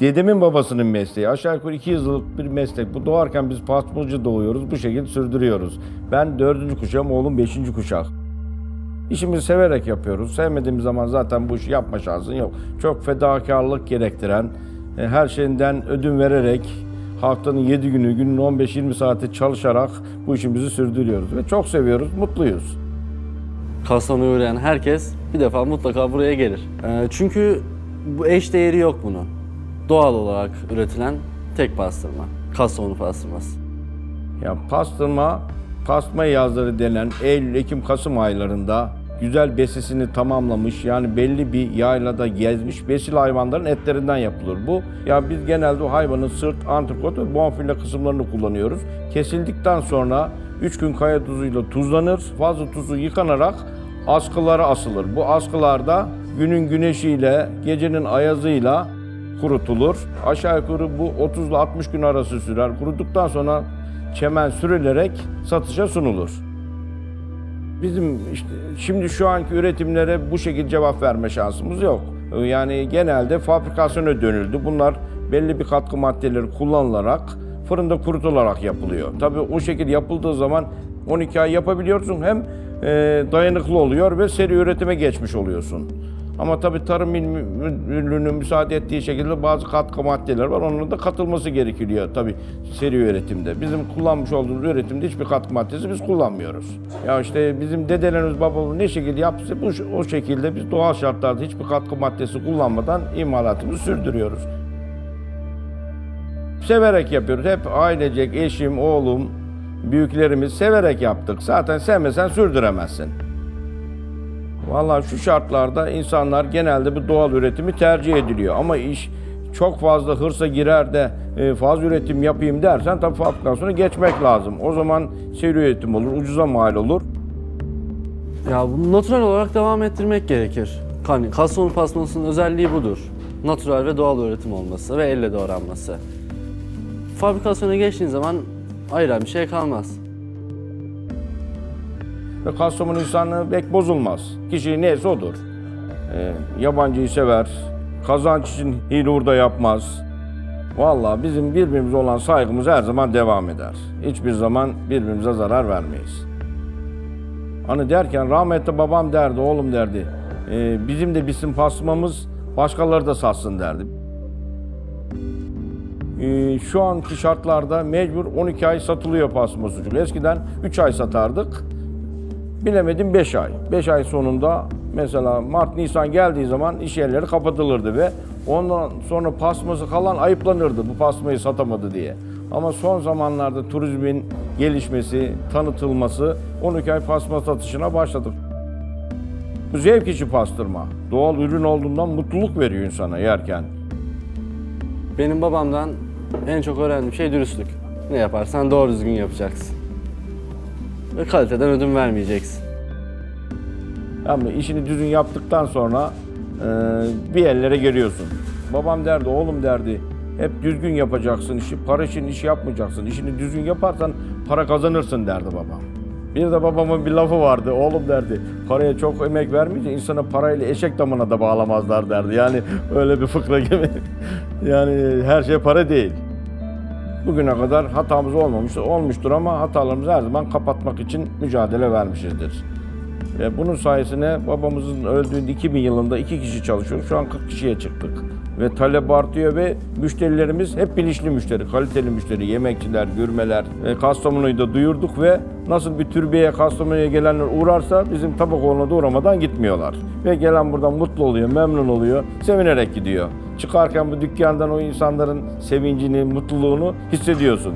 dedemin babasının mesleği. Aşağı yukarı 200 yıllık bir meslek. Bu doğarken biz pastacı doğuyoruz. Bu şekilde sürdürüyoruz. Ben dördüncü kuşağım, oğlum beşinci kuşak. İşimizi severek yapıyoruz. Sevmediğimiz zaman zaten bu işi yapma şansın yok. Çok fedakarlık gerektiren, e, her şeyinden ödün vererek, haftanın 7 günü, günün 15-20 saati çalışarak bu işimizi sürdürüyoruz. Ve çok seviyoruz, mutluyuz. Kastamonu'ya uğrayan herkes bir defa mutlaka buraya gelir. Ee, çünkü bu eş değeri yok bunun. Doğal olarak üretilen tek pastırma. Kastamonu pastırması. Ya pastırma, pastırma yazları denen Eylül, Ekim, Kasım aylarında güzel besisini tamamlamış yani belli bir yaylada gezmiş besil hayvanların etlerinden yapılır bu. Ya biz genelde o hayvanın sırt, antrikot ve bonfile kısımlarını kullanıyoruz. Kesildikten sonra 3 gün kaya tuzuyla tuzlanır. Fazla tuzu yıkanarak askılara asılır. Bu askılarda günün güneşiyle, gecenin ayazıyla kurutulur. Aşağı yukarı bu 30 ile 60 gün arası sürer. Kuruduktan sonra çemen sürülerek satışa sunulur. Bizim işte şimdi şu anki üretimlere bu şekilde cevap verme şansımız yok. Yani genelde fabrikasyona dönüldü. Bunlar belli bir katkı maddeleri kullanılarak fırında kurutularak yapılıyor. Tabii o şekilde yapıldığı zaman 12 ay yapabiliyorsun hem e, dayanıklı oluyor ve seri üretime geçmiş oluyorsun. Ama tabii tarım il müdürlüğünün müsaade ettiği şekilde bazı katkı maddeler var. Onların da katılması gerekiyor tabii seri üretimde. Bizim kullanmış olduğumuz üretimde hiçbir katkı maddesi biz kullanmıyoruz. Ya işte bizim dedelerimiz babamız ne şekilde yaptıysa bu o şekilde biz doğal şartlarda hiçbir katkı maddesi kullanmadan imalatımızı sürdürüyoruz. Severek yapıyoruz. Hep ailecek, eşim, oğlum, büyüklerimiz severek yaptık. Zaten sevmesen sürdüremezsin. Vallahi şu şartlarda insanlar genelde bu doğal üretimi tercih ediliyor. Ama iş çok fazla hırsa girer de e, fazla üretim yapayım dersen tabii fabrikasyona geçmek lazım. O zaman seri üretim olur, ucuza mal olur. Ya bunu natural olarak devam ettirmek gerekir. Hani Kastamonu pastırmasının özelliği budur. Natural ve doğal üretim olması ve elle doğranması. Fabrikasyona geçtiğin zaman ayıran bir şey kalmaz. Ve Kastamonu insanlığı pek bozulmaz. Kişi neyse odur. E, yabancıyı sever, kazanç için hile hurda yapmaz. Vallahi bizim birbirimize olan saygımız her zaman devam eder. Hiçbir zaman birbirimize zarar vermeyiz. Hani derken rahmetli babam derdi, oğlum derdi. "e, bizim de bizim pasmamız başkaları da satsın derdi. E, şu anki şartlarda mecbur 12 ay satılıyor pasma sucuk. Eskiden 3 ay satardık. Bilemedim 5 ay. 5 ay sonunda mesela Mart, Nisan geldiği zaman iş yerleri kapatılırdı ve ondan sonra pasması kalan ayıplanırdı bu pasmayı satamadı diye. Ama son zamanlarda turizmin gelişmesi, tanıtılması 12 ay pasma satışına başladık. Bu zevk içi pastırma. Doğal ürün olduğundan mutluluk veriyor insana yerken. Benim babamdan en çok öğrendiğim şey dürüstlük. Ne yaparsan doğru düzgün yapacaksın. Ve kaliteden ödün vermeyeceksin. Ama işini düzgün yaptıktan sonra e, bir yerlere geliyorsun. Babam derdi, oğlum derdi, hep düzgün yapacaksın işi, para için iş yapmayacaksın. İşini düzgün yaparsan para kazanırsın derdi babam. Bir de babamın bir lafı vardı, oğlum derdi, paraya çok emek vermeyince insana parayla eşek damına da bağlamazlar derdi. Yani öyle bir fıkra gibi. yani her şey para değil. Bugüne kadar hatamız olmamıştır, olmuştur ama hatalarımızı her zaman kapatmak için mücadele vermişizdir. Ve bunun sayesinde babamızın öldüğünde 2000 yılında iki kişi çalışıyor. Şu an 40 kişiye çıktık. Ve talep artıyor ve müşterilerimiz hep bilinçli müşteri, kaliteli müşteri, yemekçiler, gürmeler. E, Kastamonu'yu da duyurduk ve nasıl bir türbeye Kastamonu'ya gelenler uğrarsa bizim Tabakoğlu'na da uğramadan gitmiyorlar. Ve gelen buradan mutlu oluyor, memnun oluyor, sevinerek gidiyor. Çıkarken bu dükkandan o insanların sevincini, mutluluğunu hissediyorsun.